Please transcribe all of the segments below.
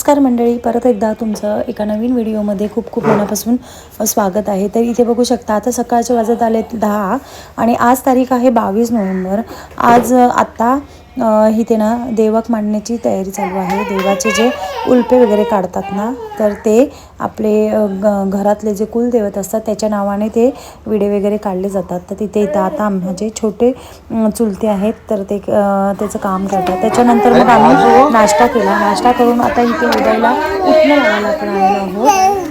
नमस्कार मंडळी परत एकदा तुमचं एका नवीन व्हिडिओमध्ये खूप खूप मनापासून स्वागत आहे. तर इथे बघू शकता आता सकाळचे वाजत आले दहा आणि आज तारीख आहे बावीस नोव्हेंबर. आज आत्ता इथे ना देवक मांडण्याची तयारी चालू आहे देवाचे जे उल्पे वगैरे काढतात ना तर ते आपले घरातले जे कुलदेवत असतात त्याच्या नावाने ते विडे वगैरे काढले जातात तर तिथे इथं आता माझे छोटे चुलते आहेत तर ते त्याचं काम करतात त्याच्यानंतर मग आम्ही नाश्ता केला नाश्ता करून आता इथे उदयला उठणं लावायला आपण आलेलो आहोत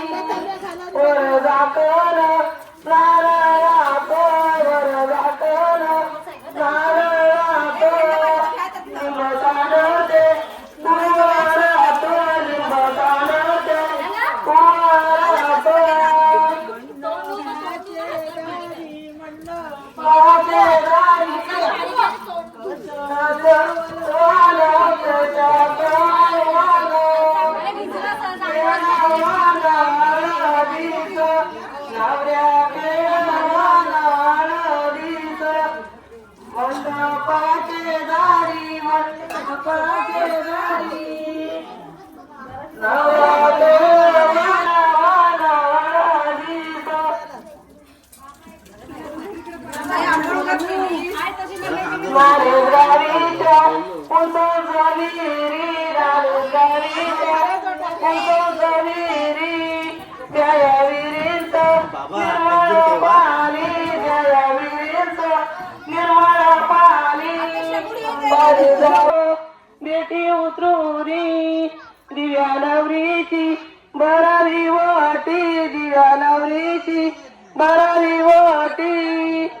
वर जाकर नारायण बेटी उतरुरी दिव्या नवरीची बरारी वाटी दिव्या नवरीची बरारी वाटी.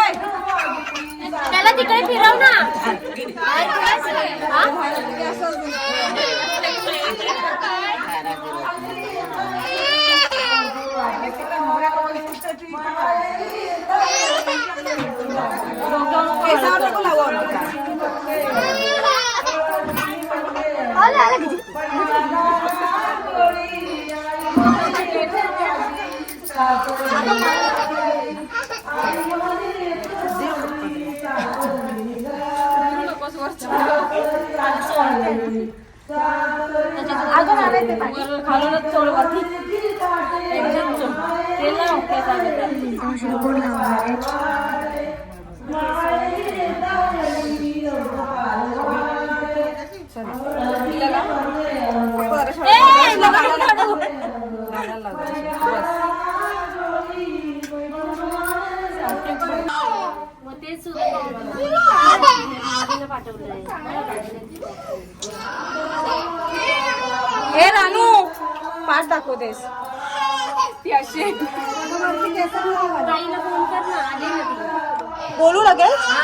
त्याला तिकडे फिरव ना हा? अगं मला ते पाहिजे. खालूनच चोळ वरती. एकदम चोळ. तेल लाव केसाला. ए, तेच पाठवलंय हे रानू पाच दाखवतेस. ती अशी ताईला फोन कर ना आली ना ती. बोलू लगेच? हा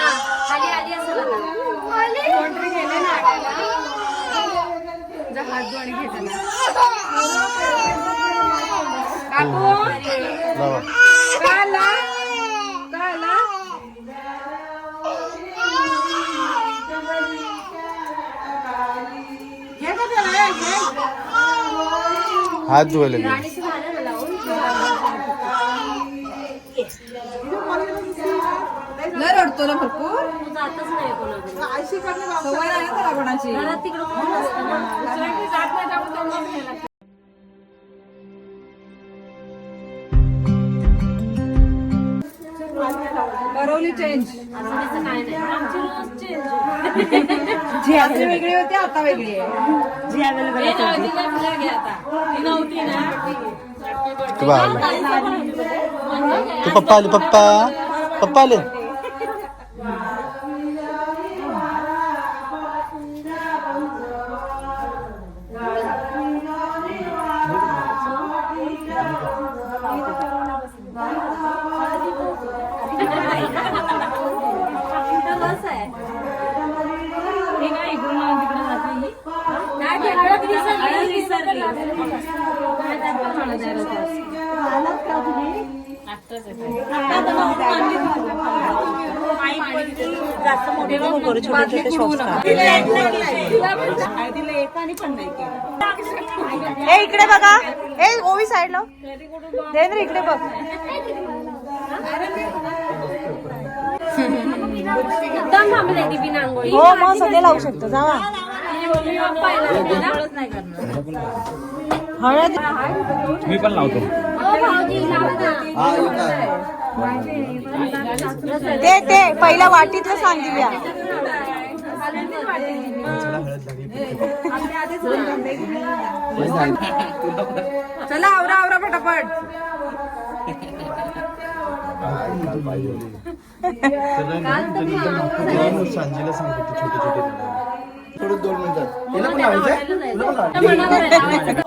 आली आली असं कोणतरी गेले ना हात. काकू का आला? का आला? घे गं त्याला, घे. हात धुवायला गेले. गाडीची झालं ना लावून. लय रडतो ना भरपूर. तू जातच नाही कोणाकडे. सवय नाही ना त्याला कोणाची नाही. माऊली चेंज जी वेगळी होती आता वेगळी आहे. जी अवेलेबल तू पप्पा आले पप्पा. पप्पा आले. जास्त मोठे नको करू छोटे छोटे ए इकडे बघा. ए ओवी साइडला देवेंद्र इकडे बघ. हो मग सगळे लावू शकतो. जावा. हळद. मी पण लावतो. हा. ते ते पहिल्या वाटीतलं सांग दिव्या. चला आवरा आवरा पटापट. सांजीला सांगतो ते छोटे छोटे. थोडं दोन मिनिटात पण लावायचंय? तुला पण लावायचंय?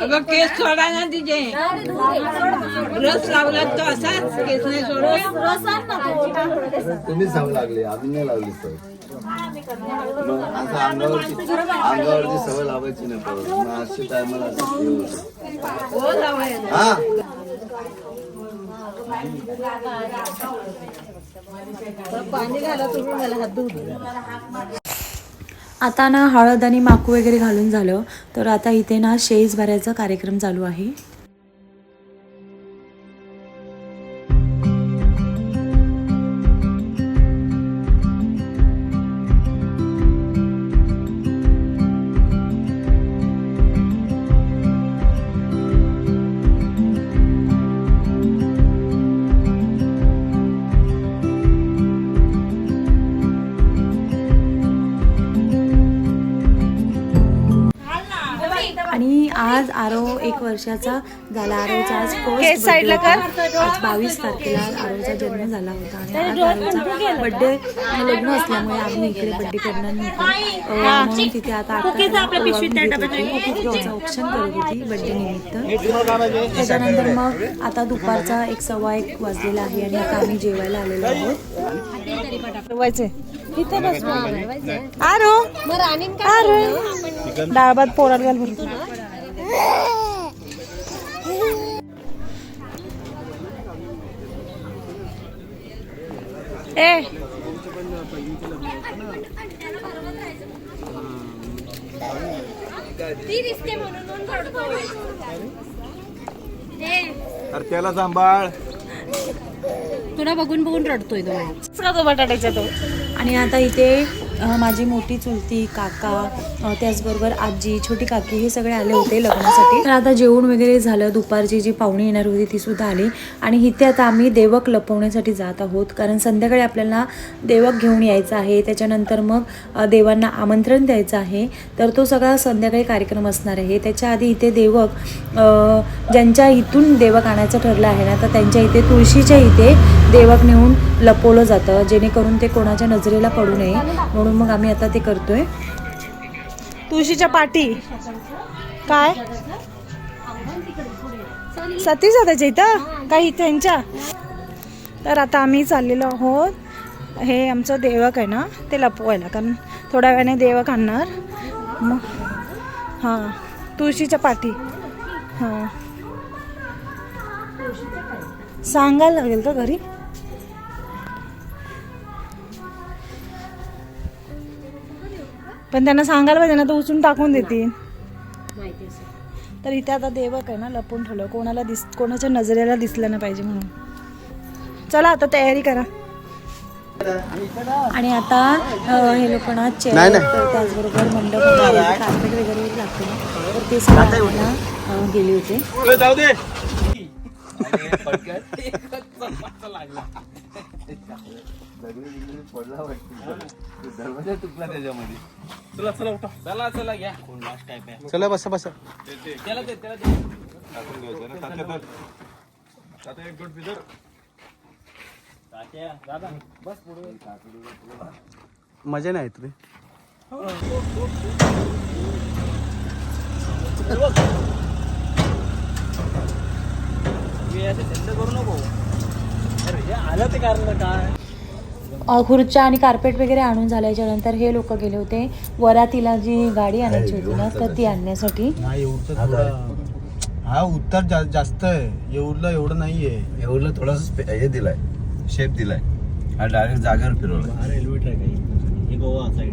अगं केस सोडा ना तिचे रस लावला तो असाच केस नाही सोडत. तुम्हीच सांगू लागले. आम्ही नाही लावली सवय. मग असं अंगावरची अंगावरची सवय लावायची नाही परत. मग अशा टायमाला असं हे. आता ना हळद आणि माकू वगैरे घालून झालं तर आता इथे ना शेज भरायचा कार्यक्रम चालू आहे. आज आरो एक वर्षाचा झाला. आरोचा आज फर्स्ट साईडला कर. आज बावीस तारखेला आरोचा जन्म झाला होता. आणि आज आरोचा बर्थडे लग्न असल्यामुळे आम्ही इकडे बर्थडे करणार नव्हतो म्हणून तिथे आता औक्षण करत होती बर्थडे निमित्त. त्याच्यानंतर मग आता दुपारचा एक सव्वा एक वाजलेला आहे आणि आता आम्ही जेवायला आलेलो आहोत. इथे बस. आरो आरो डाळ भात पोरात घाल भरून ए. अरे त्याला सांभाळ. तुला बघून बघून रडतोय तो. तो बटाट्याचा तो? आणि आता इथे माझी मोठी चुलती काका त्याचबरोबर आजी छोटी काकी हे सगळे आले होते लग्नासाठी. तर आता जेवण वगैरे झालं. दुपारची जी पाहुणी येणार होती ती सुद्धा आली. आणि इथे आता आम्ही देवक लपवण्यासाठी जात आहोत. कारण संध्याकाळी आपल्याला देवक घेऊन यायचं आहे. त्याच्यानंतर मग देवांना आमंत्रण द्यायचं आहे. तर तो सगळा संध्याकाळी कार्यक्रम असणार आहे. त्याच्या आधी इथे देवक ज्यांच्या इथून देवक आणायचं ठरलं आहे ना तर त्यांच्या इथे तुळशीच्या इथे देवक नेऊन लपवलं जातं. जेणेकरून ते कोणाच्या नजरेला पडू नये. म्हणून मग आम्ही आता ते करतोय. तुळशीच्या पाठी काय? सती जाताच्या इथं? काही त्यांच्या? तर आता आम्ही चाललेलो आहोत. हे आमचं देवक आहे ना ते लपवायला. कारण थोड्या वेळाने देवक आणणार. मग हां तुळशीच्या पाठी हां. सांगायला लागेल का घरी? पण त्यांना सांगायला पाहिजे ना तर उचलून टाकून देतील. तर इथे आता देवक आहे ना लपून ठेवलं. कोणाला दिस कोणाच्या नजरेला दिसलं नाही पाहिजे म्हणून. चला आता तयारी करा. आणि आता हे लोक ना चेअर त्याचबरोबर मंडप कार्पेट वगैरे लागते ना. तर ते सगळं आणायला, अ, गेले होते. जाऊ दे. पडला वाटतं दरवाजा तुटला त्याच्यामध्ये. चला चला उठा. चला चला घ्या. चला बसा बसा. टाकून घ्यायचं ना तात्या तर. तात्या एक दोन पिझर मजा नाही येत रे. अ, खुर्च्या आणि कार्पेट वगैरे आणून झाल्याच्यानंतर हे लोक गेले होते. वरातीला जी गाडी आणायची होती ना तर ती आणण्यासाठी. हा उत्तर जा- जास्त आहे. एवढलं एवढं नाहीये. एवढं थोडासा हे दिलाय. शेप दिलाय. हा डायरेक्ट जागेवर फिरवलाय. रेल्वे ट्रॅक आहे हे गोवा साईड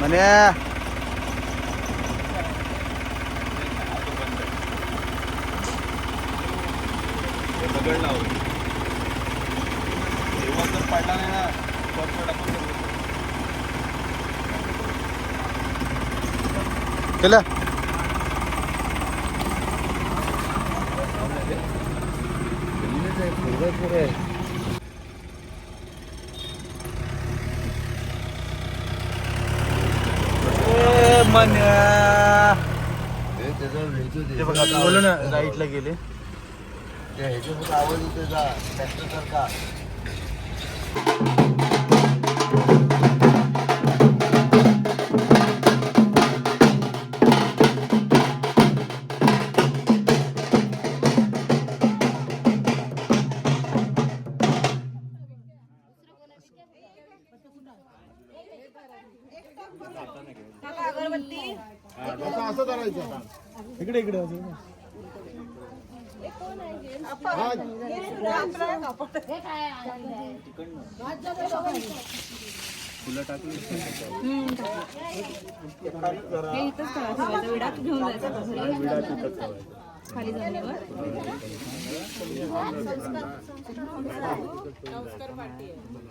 म्हणे दगड लाव तेव्हा जर पडला नाही ना टाकून केलं हे त्याच्यावर ह्याचं ते- ते बघा बोल ना राईटला गेले. त्या ह्याच्यासोबत आवाज येतो त्याचा ट्रॅक्टर सारखा इकडे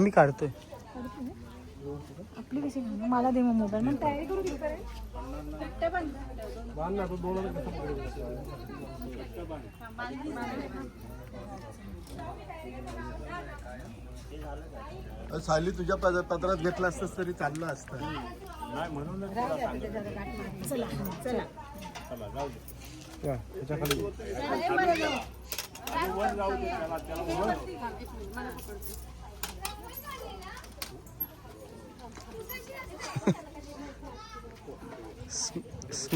मी काढतोय. आपली कशी? मला दे मग मोबाईल मग तयारी करू घेऊ साली तुझ्या पद- पदरात घेतला असतस तरी चाललं असतं. या, त्याच्याखाली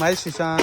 买几箱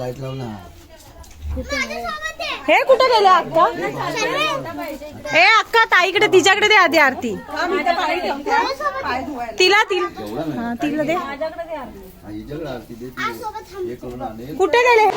लाइट लाव ना. हे कुठे गेले अक्का? हे अक्का ताईकडे तिच्याकडे दे आधी आरती. तिला तिला हा, तिला दे. कुठे गेले?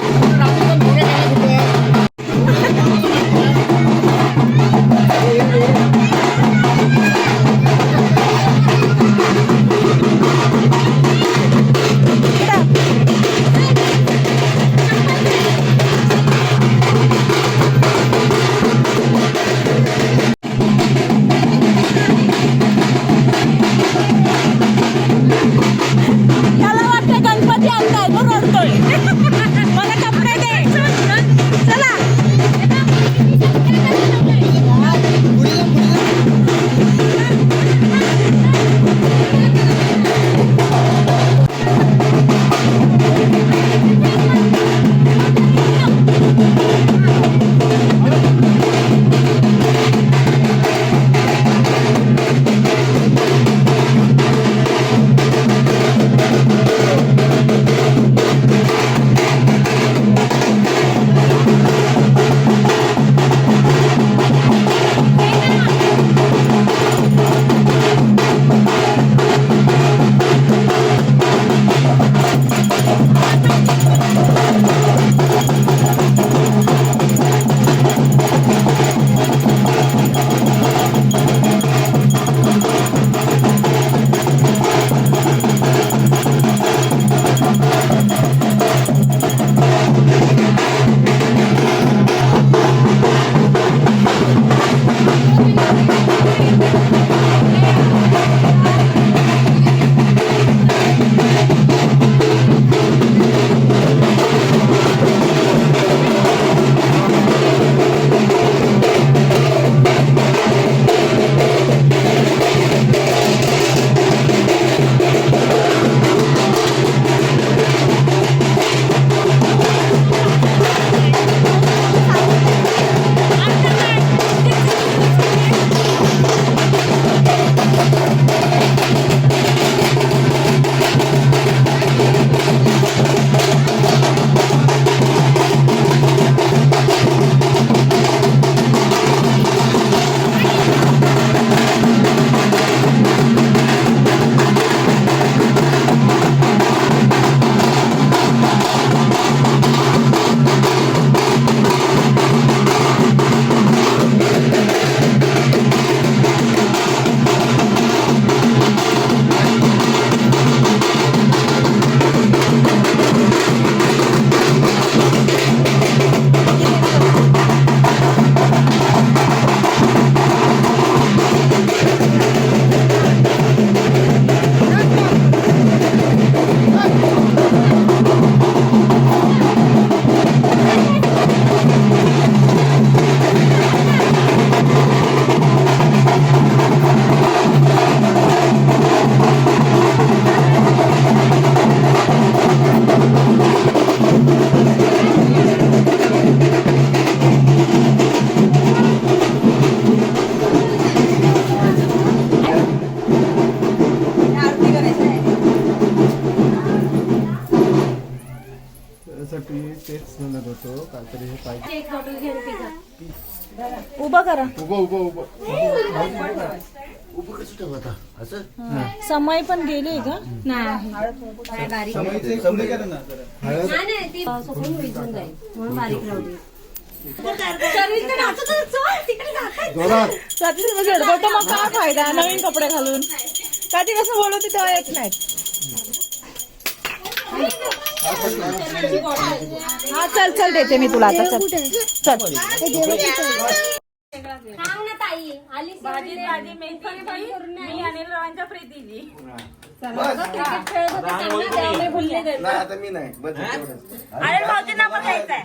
समय पण गेले का? तुम्ही झडपट मग काय फायदा? नवीन कपडे घालून. का ती कसं बोलवते तेव्हा येत नाहीत हा चल चल देते मी तुला आता. चल. चल. भाजी भाजी मेथी बाई मी अनिल रावांच्या प्रीतीची नाही आता मी नाही. बस तेवढंच. अनिल भाऊजींना पण द्यायचंय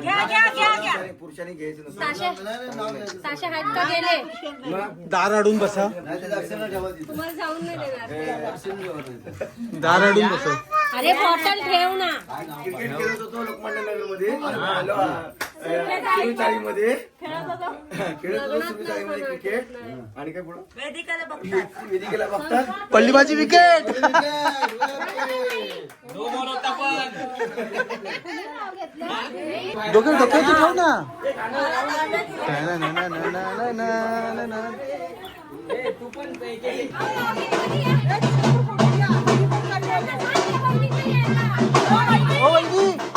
घ्या घ्या घ्या घ्या. पुरुषांनी घ्यायचं नसतं. नाही, नाही, नाव घ्यायचं. दार अडून बसा. नाही, ते दक्षिणा ठेवा तिथं. ए, दक्षिण ठेवा तिथं. दार अडून बसा. अरे बॉटल ठेव ना. क्रिकेट खेळत होतो लोकमान्य खेळत होतो सुरू चाळीमध्ये क्रिकेट आणि काय पुढं? वेदिकेला बघतात. पल्लीबाजी विकेट दोघे डोक्यात ठेव ना ना, ना, ना, ना, ना, ना, ना, ना. ओ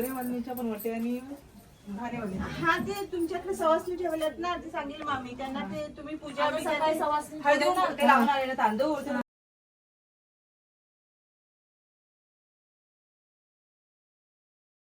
चालेल गरेवाल्मीच्या पण वाटते आणि हा ते तुमच्याकडे सवासणी ठेवल्यात ना ते सांगेल मामी. त्यांना ते तुम्ही पूजा आलेलं तांदूळ